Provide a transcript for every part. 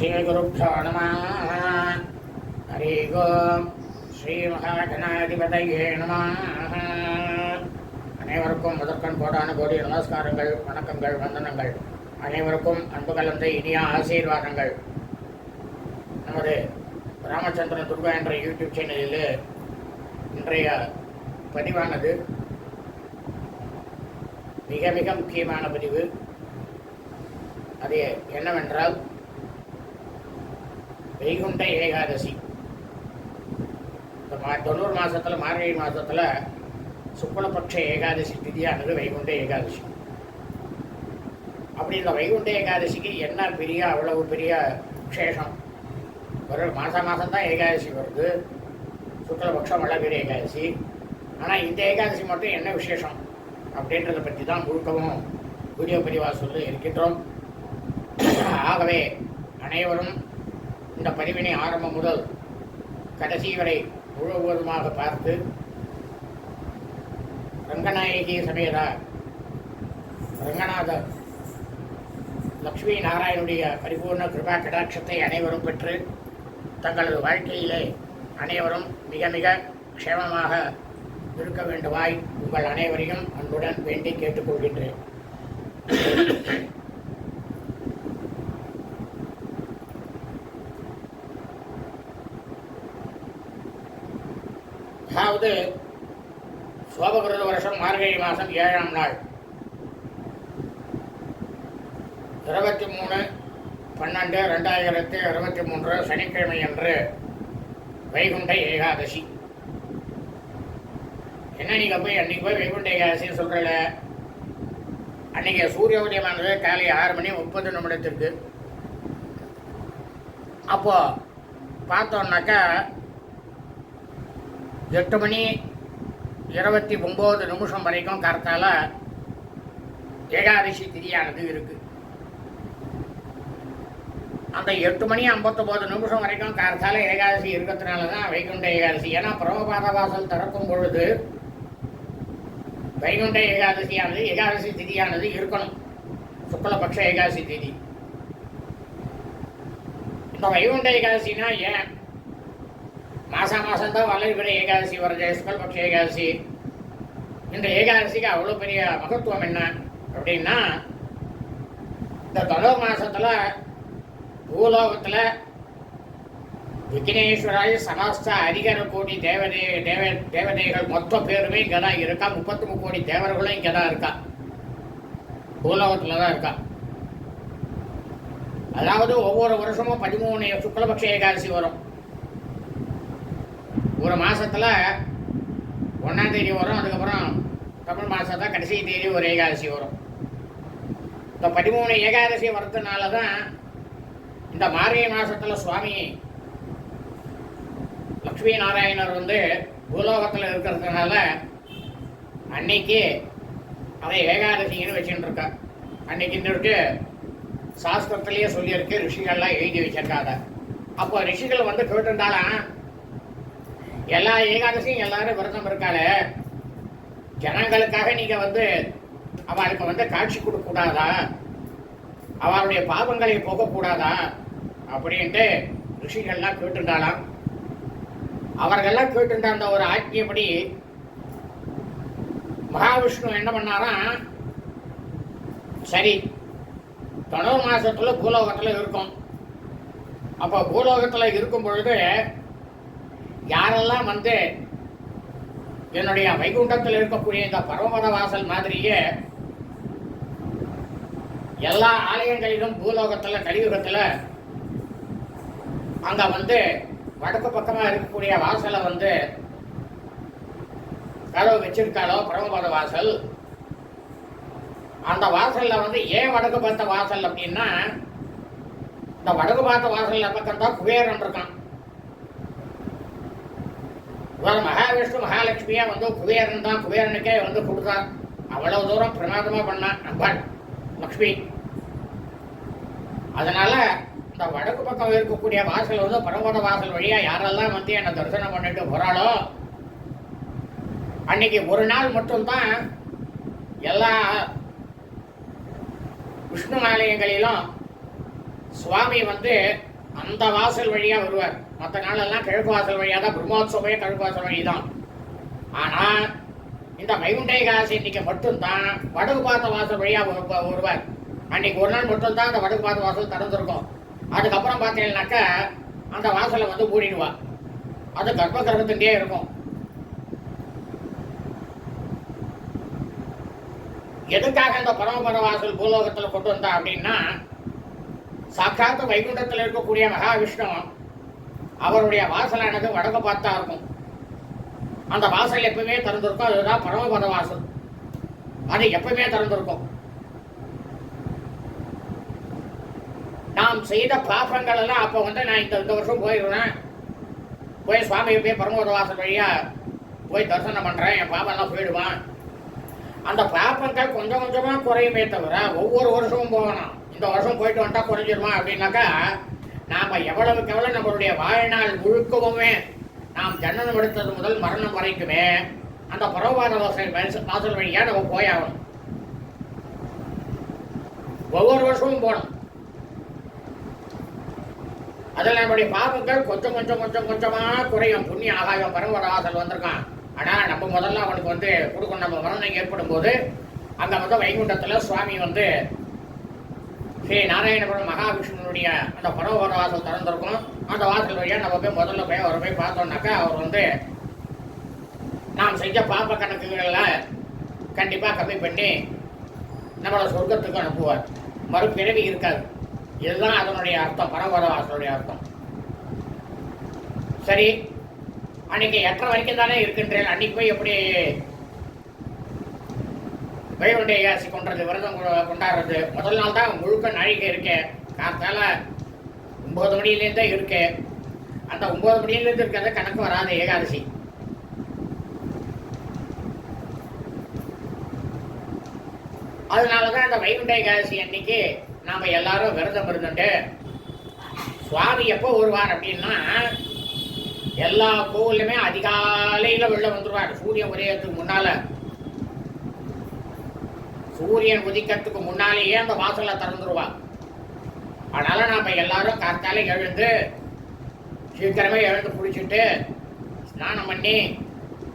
ஸ்ரீகுருப்போ நம ஹரி ஓம். ஸ்ரீ மகாகணாதிபதையே நம அனைவருக்கும் முதற்கண் போடான கோடி நமஸ்காரங்கள் வணக்கங்கள் வந்தனங்கள். அனைவருக்கும் அன்பு கலந்த இனிய ஆசீர்வாதங்கள். நமது ராமச்சந்திரன் துர்கா என்ற யூடியூப் சேனலில் இன்றைய பதிவானது மிக மிக முக்கியமான பதிவு. அது என்னவென்றால் வைகுண்ட ஏகாதசி. இந்த மா தொண்ணூறு மாதத்தில் மார்கழி மாதத்தில் சுக்லபக்ஷ ஏகாதசி திதியானது வைகுண்ட ஏகாதசி. அப்படி இந்த வைகுண்ட ஏகாதசிக்கு என்ன பெரிய அவ்வளவு பெரிய விசேஷம்? ஒரு மாதம் மாதம்தான் ஏகாதசி வருது. சுக்லபக்ஷம் வளவீர ஏகாதசி. ஆனால் இந்த ஏகாதசி மட்டும் என்ன விசேஷம்? அப்படின்றத பற்றி தான் முழுக்கவும் வீடியோ பதிவாக சொல்லி இருக்கின்றோம். ஆகவே அனைவரும் இந்த பதிவினை ஆரம்பம் முதல் கடைசி வரை முழுவதுமாக பார்த்து ரங்கநாயகி சமேதா ரங்கநாதர் லக்ஷ்மி நாராயணுடைய பரிபூர்ண கிருபா கடாட்சத்தை அனைவரும் பெற்று தங்களது வாழ்க்கையிலே அனைவரும் மிக மிக க்ஷேமமாக இருக்க வேண்டுமாய் உங்கள் அனைவரையும் அன்புடன் வேண்டி கேட்டுக்கொள்கின்றேன். அதாவது சோபகிருத வருஷம் மார்கழி மாதம் ஏழாம் நாள். இருபத்தி மூணு பன்னெண்டு ரெண்டாயிரத்தி இருபத்தி மூன்று சனிக்கிழமை அன்று வைகுண்ட ஏகாதசி. என்ன நீங்கள் போய் அன்றைக்கி போய் வைகுண்ட ஏகாதசின்னு சொல்கிறல அன்னைக்கு சூரிய உதயமானது காலை ஆறு மணி முப்பது நிமிடத்திற்கு. அப்போது பார்த்தோன்னாக்கா எட்டு மணி இருபத்தி ஒம்பது நிமிஷம் வரைக்கும் கரெக்டால ஏகாதசி திதியானது இருக்கு. அந்த எட்டு மணி ஐம்பத்தொம்போது நிமிஷம் வரைக்கும் கார்த்தால ஏகாதசி இருக்கிறதுனால தான் வைகுண்ட ஏகாதசி. ஏன்னா பிரபபாத வாசல் திறக்கும் பொழுது வைகுண்ட ஏகாதசியானது ஏகாதசி திதியானது இருக்கணும். சுக்லபக்ஷ ஏகாதசி திதி. இந்த வைகுண்ட ஏகாதசினா ஏன்? மாசம் மாசம் தான் வளர்கிற ஏகாதசி வருது சுக்கல்பக்ஷ ஏகாதசி. இந்த ஏகாதசிக்கு அவ்வளோ பெரிய மகத்துவம் என்ன அப்படின்னா இந்த தொடர் மாசத்துல பூலோகத்துல விக்னேஸ்வராய சமஸ்த அதிகர கோடி தேவதே தேவ தேவதைகள் மொத்த பேருமே இங்கே தான் இருக்கா? முப்பத்தி மூணு கோடி தேவர்களும் இங்கே தான் இருக்கா? பூலோகத்தில் தான் இருக்கா. அதாவது ஒவ்வொரு வருஷமும் பதிமூணு சுக்லபக்ஷ ஏகாதசி வரும். ஒரு மாசத்துல ஒன்றாம் தேதி வரும் அதுக்கப்புறம் தமிழ் மாதம் கடைசி தேதி ஒரு ஏகாதசி வரும். இந்த பதிமூணு ஏகாதசி வரதுனால தான் இந்த மார்கழி மாசத்துல சுவாமி லக்ஷ்மி நாராயணர் வந்து பூலோகத்தில் இருக்கிறதுனால அன்னைக்கு அதை ஏகாதசின்னு வச்சுட்டு இருக்கா அன்னைக்குன்னுட்டு சாஸ்திரத்திலேயே சொல்லியிருக்கு ரிஷிகள்லாம் எழுதி வச்சிருக்காங்க. அப்போ ரிஷிகள் வந்து கேட்டிருந்தாலும் எல்லா ஏகாதசியும் எல்லாரும் விரதம் இருக்காளே. ஜனங்களுக்காக நீங்க வந்து அவளுக்கு வந்து காட்சி கொடுக்க கூடாதா? அவளுடைய பாவங்களை போகக்கூடாதா அப்படின்ட்டு ரிஷிகள்லாம் கேட்டுண்டாலாம் அவர்கள்லாம் கேட்டுண்ட அந்த ஒரு ஆக்கியப்படி மகாவிஷ்ணு என்ன பண்ணாராம் சரி தொடர் மாசத்துல பூலோகத்துல இருக்கும். அப்ப பூலோகத்துல இருக்கும் பொழுது யாரெல்லாம் வந்து என்னுடைய வைகுண்டத்தில் இருக்கக்கூடிய இந்த பரமபத வாசல் மாதிரியே எல்லா ஆலயங்களிலும் பூலோகத்தில் கலியுகத்தில் அங்க வந்து வடக்கு பக்கமாக இருக்கக்கூடிய வாசலை வந்து கதவு வச்சிருக்காளோ பரமபத வாசல். அந்த வாசலில் வந்து ஏன் வடக்கு பார்த்த வாசல் அப்படின்னா இந்த வடக்கு பார்த்த வாசல் பக்கம் தான் குபேரன் இருக்கான். இவர் மகாவிஷ்ணு மகாலட்சுமியாக வந்து குபேரன் தான். குபேரனுக்கே வந்து கொடுத்தார். அவ்வளவு தூரம் பிரமாதமாக பண்ணான் அம்பாள் லக்ஷ்மி. அதனால் இந்த வடக்கு பக்கம் இருக்கக்கூடிய வாசல் வந்து பரமபத வாசல் வழியாக யாரெல்லாம் வந்து என்னை தரிசனம் பண்ணிட்டு போகிறாளோ அன்னைக்கு ஒரு நாள் மட்டும்தான் எல்லா விஷ்ணு ஆலயங்களிலும் சுவாமி வந்து அந்த வாசல் வழியா வருவார். மற்ற நாளெல்லாம் கிழக்கு வாசல் வழியாக தான் பிரம்மோத்சவமே கிழக்கு வாசல் வழி தான் ஆனா இந்த வைகுண்ட ஏகாதசி இன்னைக்கு மட்டும்தான் வடகு பார்த்த வாசல் வழியா வருவார். அன்னைக்கு ஒரு நாள் மட்டும்தான் அந்த வடகு பார்த்த வாசல் திறந்திருக்கும். அதுக்கப்புறம் பார்த்தீங்கன்னாக்கா அந்த வாசலை வந்து மூடிடுவா. அது கர்ப்ப கிரகத்துட்டே இருக்கும். எதுக்காக இந்த பரமபர வாசல் பூலோகத்தில் கொண்டு வந்தா அப்படின்னா சாட்சாத் வைகுண்டத்தில் இருக்கக்கூடிய மகாவிஷ்ணு அவருடைய வாசலானது வடக்கு பார்த்தா இருக்கும். அந்த வாசல் எப்பவுமே திறந்திருக்கும். அதுதான் பரமபத வாசல். அது எப்பவுமே திறந்திருக்கும். நாம் செய்த பாபங்கள் எல்லாம் அப்போ வந்து நான் இந்த இந்த வருஷம் போயிடுவேன் போய் சுவாமியை போய் பரமபத வாசல் வழியா போய் தரிசனம் பண்றேன். என் பாபெல்லாம் போயிடுவான். அந்த பாப்பங்கள் கொஞ்சம் கொஞ்சமா குறையுமே தவிர ஒவ்வொரு வருஷமும் போகணும் இந்த வருஷம் போயிட்டு வந்தா குறைஞ்சிருமா அப்படின்னாக்கா நாம எவ்வளவுக்கு எவ்வளவு நம்மளுடைய வாழ்நாள் முழுக்கவுமே நாம் ஜனனம் எடுத்தது முதல் மரணம் வரைக்குமே அந்த பரவாத வாசல் வாசல் வாசல் வழியா நம்ம போயாகணும். ஒவ்வொரு வருஷமும் போகணும். அதில் நம்முடைய பாவங்கள் கொஞ்சம் கொஞ்சம் கொஞ்சம் கொஞ்சமாக குறையும். புண்ணிய ஆகாயம் பரவர வாசல் வந்திருக்கான். ஆனால் நம்ம முதல்ல அவனுக்கு வந்து கொடுக்கணும். நம்ம மரணம் ஏற்படும் போது அங்க வந்து வைகுண்டத்தில் சுவாமி வந்து ஸ்ரீ நாராயணபுரம் மகாவிஷ்ணுனுடைய அந்த பரவர வாசல் திறந்திருக்கும். அந்த வாசல் வழியாக நம்ம போய் முதல்ல போய் அவரை போய் பார்த்தோம்னாக்கா அவர் வந்து நாம் செஞ்ச பாப்ப கணக்குகளில் கண்டிப்பாக கம்மி பண்ணி நம்மளை சொர்க்கத்துக்கு அனுப்புவார். மறுபிறவி இருக்காது. இதுதான் அதனுடைய அர்த்தம் பரவர வாசலுடைய அர்த்தம். சரி அன்னைக்கு எட்டரை வரைக்கும் தானே இருக்கின்றேன். அன்னைக்கு போய் எப்படி வைகுண்ட ஏசி கொண்டது விரதம் கொண்டாடுறது. முதல் நாள் தான் முழுக்க நாழிகை இருக்கேன் காத்தால ஒன்பது மணிலேருந்தே இருக்கு. அந்த ஒன்பது மணிலேருந்து இருக்கிறத கணக்கு வராது ஏகாதசி. அதனால தான் அந்த வைகுண்ட ஏகாதசி அன்னைக்கு நாம் எல்லாரும் விரதம் இருந்துட்டு சுவாமி எப்போ வருவார் அப்படின்னா எல்லா கோவிலுமே அதிகாலையில் வெளில வந்துடுவார் சூரியன் உதயத்துக்கு முன்னால். சூரியன் உதிக்கிறதுக்கு முன்னாலேயே அந்த வாசலை திறந்துருவாங்க. அதனால் நாம் எல்லாரும் காத்தால எழுந்து சீக்கிரமே எழுந்து பிடிச்சிட்டு ஸ்நானம் பண்ணி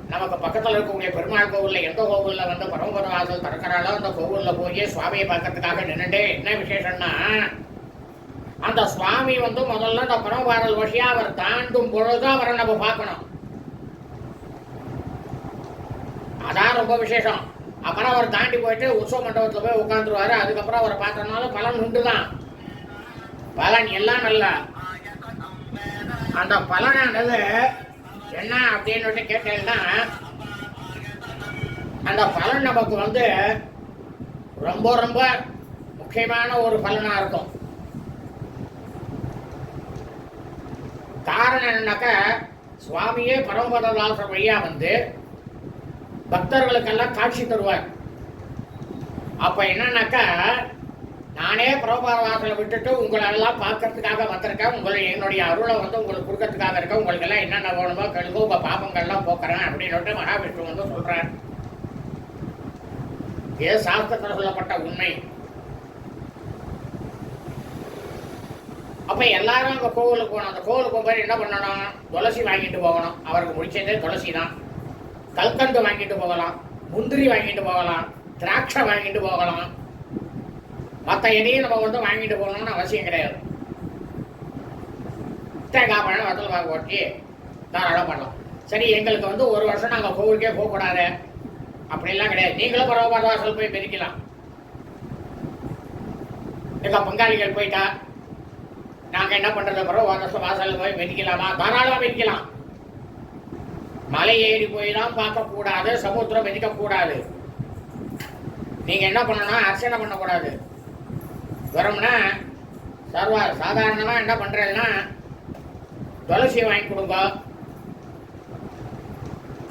நமக்கு பக்கத்தில் இருக்கக்கூடிய பெருமாள் கோவிலில் எந்த கோவிலில் வந்து பரமபுர வாசல் திறக்கிறாளோ அந்த கோவிலில் போய் சுவாமியை பார்க்கறதுக்காக நின்னுட்டு என்ன விசேஷம்னா அந்த சுவாமி வந்து முதல்ல அந்த பரமபாரல் வழியாக அவர் தாண்டும் பொழுது அவரை நம்ம பார்க்கணும். அதான் ரொம்ப விசேஷம். அப்புறம் அவர் தாண்டி போயிட்டு உற்சவ மண்டபத்தில் போய் உட்காந்துருவாரு அதுக்கப்புறம் அவரை பார்த்தோம்னாலும் பலன் உண்டு தான் பலன் எல்லாம் நல்ல. அந்த பலனானது என்ன அப்படின்னு கேட்டீங்கன்னா அந்த பலன் நமக்கு வந்து ரொம்ப ரொம்ப முக்கியமான ஒரு பலனாக இருக்கும். காரணம் என்னன்னாக்கா சுவாமியே பரமபததாசர் வழியாக வந்து பக்தர்களுக்கெல்லாம் காட்சி தருவார். அப்போ என்னன்னாக்கா நானே பரமபத வாசலை விட்டுட்டு உங்களை எல்லாம் பார்க்கறதுக்காக வந்திருக்கேன். உங்களை என்னுடைய அருளை வந்து உங்களுக்கு கொடுக்கறதுக்காக இருக்கேன். உங்களுக்கு எல்லாம் என்னென்ன வேணுமோ கழுகு உங்கள் பாப்பங்கள்லாம் போக்குறேன் அப்படின்னு மகாவிஷ்ணு வந்து சொல்கிறார் இது சாஸ்திரத்தில் சொல்லப்பட்ட உண்மை. அப்போ எல்லாரும் அங்கே கோவிலுக்கு போகணும். அந்த கோவிலுக்கு போகும்போது என்ன பண்ணணும்? துளசி வாங்கிட்டு போகணும். அவருக்கு முடிச்சதே துளசி தான் கல்கண்டு வாங்கிட்டு போகலாம் முந்திரி வாங்கிட்டு போகலாம் திராட்சை வாங்கிட்டு போகலாம். மற்ற எதையும் நம்ம வந்து வாங்கிட்டு போகணும்னு அவசியம் கிடையாது. தேங்காய் பழம் வத்தல் பாக்கு ஓட்டி தாராளம் பண்ணலாம். சரி எங்களுக்கு வந்து ஒரு வருஷம் நாங்கள் கோவிலுக்கே போகக்கூடாது. அப்படிலாம் கிடையாது. நீங்களும் பரவாயில்ல வாசல் போய் பெருக்கலாம். எங்கள் பங்காளிகள் போயிட்டா நாங்கள் என்ன பண்றது? வருஷம் வாசல் போய் மிதிக்கலாமா தாராளமாக மிதிக்கலாம் மலை ஏறி போயெல்லாம் பார்க்கக்கூடாது சமுத்திரம் மிதிக்கக்கூடாது. கூடாது என்ன பண்ணணும் அர்ச்சனை பண்ணக்கூடாது. வரோம்னா சர்வ சாதாரணமாக என்ன பண்ணுறதுன்னா துளசி வாங்கி கொடுங்க.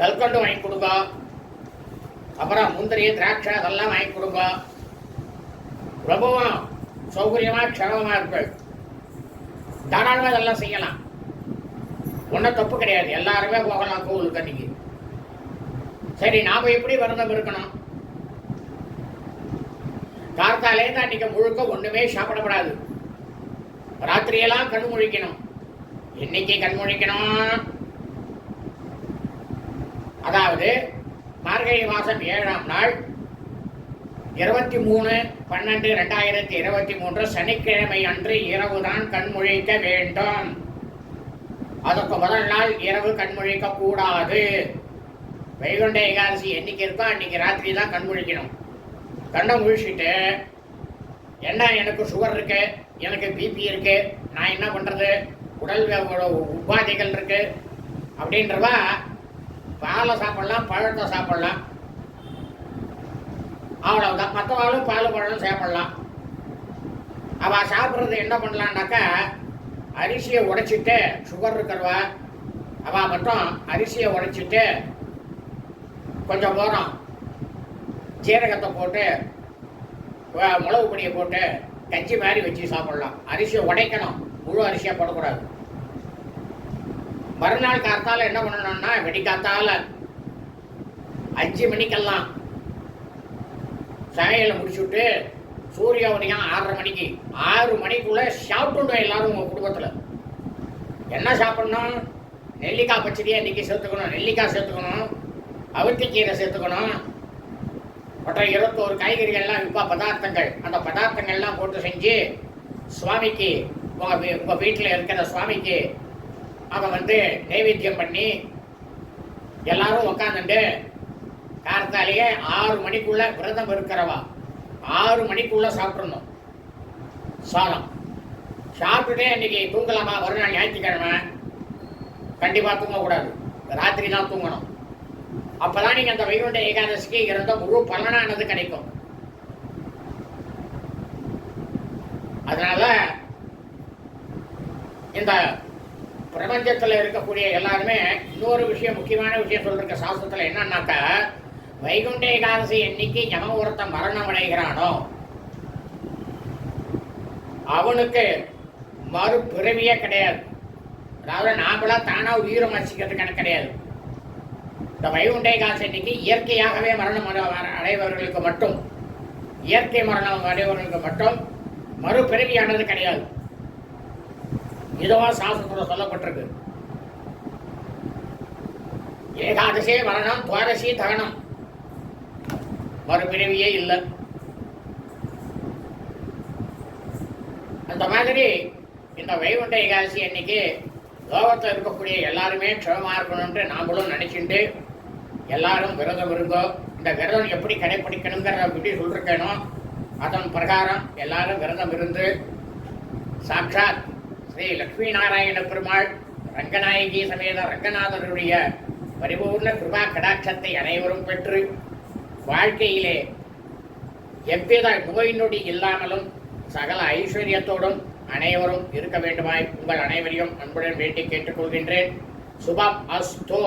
கல்கண்டு வாங்கி கொடுங்க. அப்புறம் முந்திரி திராட்சை அதெல்லாம் வாங்கி கொடுங்க. ரொம்பவும் சௌகரியமாக க்ஷமமாக இருக்கு தாராளமாக இதெல்லாம் செய்யலாம். ஒன்றும் தப்பு கிடையாது. எல்லாருமே போகலாம் கோவிலுக்கு அன்னைக்கு. சரி நாம எப்படி விரதம் இருக்கணும்? கார்த்தாலே தான் அன்னைக்கு முழுக்க ஒண்ணுமே சாப்பிடப்படாது ராத்திரியெல்லாம் கண் முழிக்கணும். இன்னைக்கு கண் முழிக்கணும்? அதாவது மார்கழி மாதம் ஏழாம் நாள் இருபத்தி மூணு பன்னெண்டு ரெண்டாயிரத்தி இருபத்தி மூன்று சனிக்கிழமை அன்று இரவு தான் கண் முழிக்க வேண்டும். அதுக்கு முதல் நாள் இரவு கண்மொழிக்க கூடாது. வைகுண்ட ஏகாதசி என்னைக்கு இருக்கோ அன்னைக்கு ராத்திரி தான் கண் முழிக்கணும். கண்ணை முழிச்சுட்டு என்ன எனக்கு சுகர் இருக்கு? எனக்கு பிபி இருக்கு. நான் என்ன பண்றது? உடல் உபாதைகள் இருக்கு. அப்படின்றவா பாலை சாப்பிடலாம் பழத்தை சாப்பிடலாம். அவ்வளவுதான். மற்றவாளும் பால் பழம் சாப்பிடலாம். அவ சாப்பிட்றது என்ன பண்ணலான்னாக்கா அரிசியை உடைச்சிட்டு சுகர் இருக்கிறவா? அவள் மட்டும் அரிசியை உடைச்சிட்டு கொஞ்சம் போகிறோம் ஜீரகத்தை போட்டு மிளகு பொடியை போட்டு கஞ்சி மாதிரி வச்சு சாப்பிடலாம். அரிசியை உடைக்கணும். முழு அரிசியாக போடக்கூடாது. மறுநாள் காத்தால் என்ன பண்ணணும்னா வெடிக்காத்தால அஞ்சு மணிக்கெல்லாம் சமையலை முடிச்சுட்டு சூரிய உதயம் ஆறரை மணிக்கு. ஆறு மணிக்குள்ள சாப்பிட்டுடும் எல்லாரும் உங்க குடும்பத்துல. என்ன சாப்பிடணும்? நெல்லிக்காய் பச்சடியை இன்னைக்கு சேர்த்துக்கணும். நெல்லிக்காய் சேர்த்துக்கணும். அவுத்திக்கீரை சேர்த்துக்கணும். மற்ற இருபத்தோரு காய்கறிகள்லாம் விற்பா பதார்த்தங்கள். அந்த பதார்த்தங்கள்லாம் போட்டு செஞ்சு சுவாமிக்கு உங்க வீ- உங்க வீட்டில் இருக்கிற சுவாமிக்கு அதை வந்து நைவேத்தியம் பண்ணி எல்லாரும் உக்காந்துட்டு கார்த்தாலேயே ஆறு மணிக்குள்ள விரதம் இருக்கிறவா? ஆறு மணிக்குள்ள சாப்பிடணும். சாதம். சாப்பிட்டுட்டே இன்னைக்கு தூங்கலாமா? மறுநாள் ஞாயிற்றுக்கிழமை. கண்டிப்பாக தூங்கக்கூடாது. ராத்திரி தான் தூங்கணும். அப்பதான் நீங்கள் அந்த வைகுண்ட ஏகாதசிக்கு இருந்த முழு பலனானது கிடைக்கும். அதனால இந்த பிரபஞ்சத்தில் இருக்கக்கூடிய எல்லாருமே இன்னொரு விஷயம் முக்கியமான விஷயம் சொல்லிருக்க சாஸ்திரத்தில் என்னன்னாக்கா வைகுண்ட ஏகாதசி என்னைக்கு எவன் ஒருத்தன் மரணம் அடைகிறானோ அவனுக்கு மறுபிறவியே கிடையாது. அதாவது நாமளா தானா உயிரம் மறைச்சிக்கிறது கணக்கு கிடையாது. இந்த வைகுண்ட ஏகாதசி அன்னைக்கு இயற்கையாகவே மரணம் அடைபவர்களுக்கு மட்டும் இயற்கை மரணம் அடைபவர்களுக்கு மட்டும் மறுபிறவியானது கிடையாது. இதுவா சாஸ்திரத்துல சொல்லப்பட்டிருக்கு. ஏகாதசி மரணம் துவாரசி தகனம். மறுபிறவியே இல்லை. அந்த மாதிரி இந்த வைகுண்ட ஏகாசி அன்னைக்கு லோகத்தில் இருக்கக்கூடிய எல்லாருமே க்ஷமமாக இருக்கணும்னு நாமளும் நினைச்சுட்டு எல்லாரும் விரதம் இருந்தோம் இந்த விரதம் எப்படி கடைப்பிடிக்கணுங்கிறத பற்றி சொல்லிருக்கேனோ அதன் பிரகாரம் எல்லாரும் விரதம் இருந்து சாட்சாத் ஸ்ரீ லக்ஷ்மி நாராயண பெருமாள் ரங்கநாயகி சமேத ரங்கநாதருடைய பரிபூர்ண கிருபா கடாட்சத்தை அனைவரும் பெற்று வாழ்க்கையிலே எவ்வித நோய் நொடி இல்லாமலும் சகல ஐஸ்வர்யத்தோடும் அனைவரும் இருக்க வேண்டுமாய் உங்கள் அனைவரையும் அன்புடன் வேண்டி கேட்டுக்கொள்கின்றேன் சுபம் அஸ்தோ